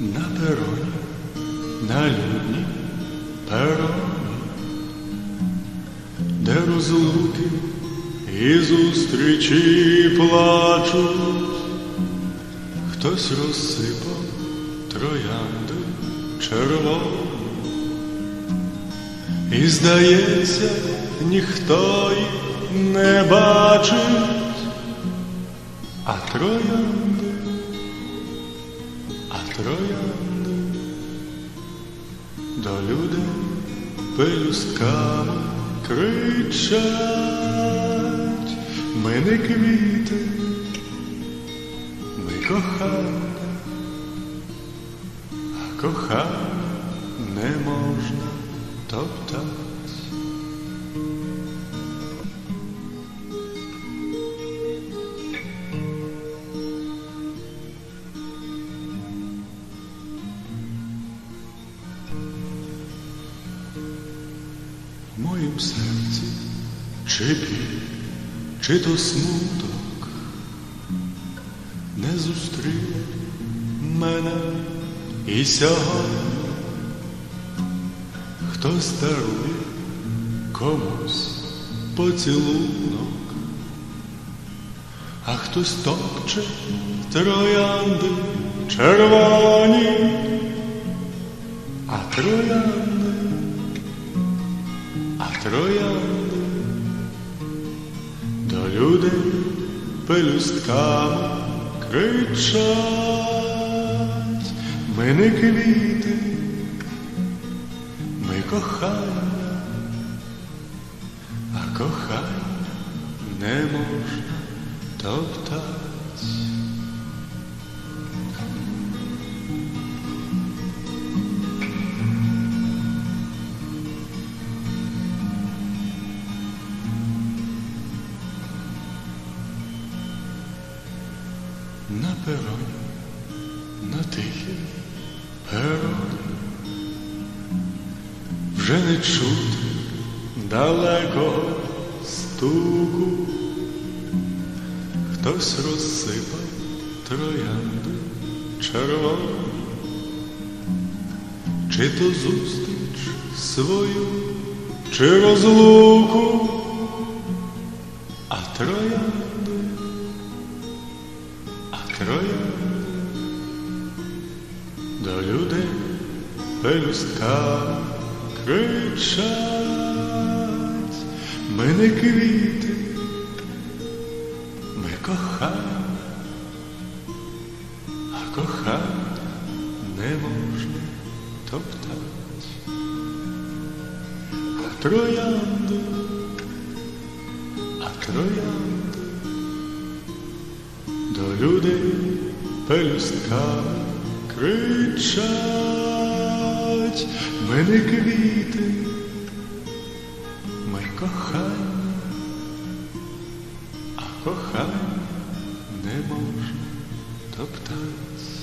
на пероні, на людні пероні, де розлуки і зустрічі плачуть, хтось розсипав троянди червоні, і, здається, ніхто їх не бачить, а троянди троянди до людей пелюстками кричать, ми не квіти, ми кохання, а кохання не можна топтать. Серці. Чи біль, чи то смуток. Не зустрів мене і сьогодні. Хтось дарує комусь поцілунок, а хтось топче троянди червоні, а троянди, троянди до людей пелюстками кричать, ми не квіти, ми кохання, а кохання не можна топтать. На пероні, на тихій пероні вже не чути далекого стуку, хтось розсипав троянди червоні, чи то зустріч свою, чи розлуку, а троянди, а до людей пелюстками кричать, ми не квіти, ми кохання, а кохання не можна топтать. А троянди, а троянди до людей пелюстками кричать, ми не квіти, ми кохання, а кохання не можна топтать.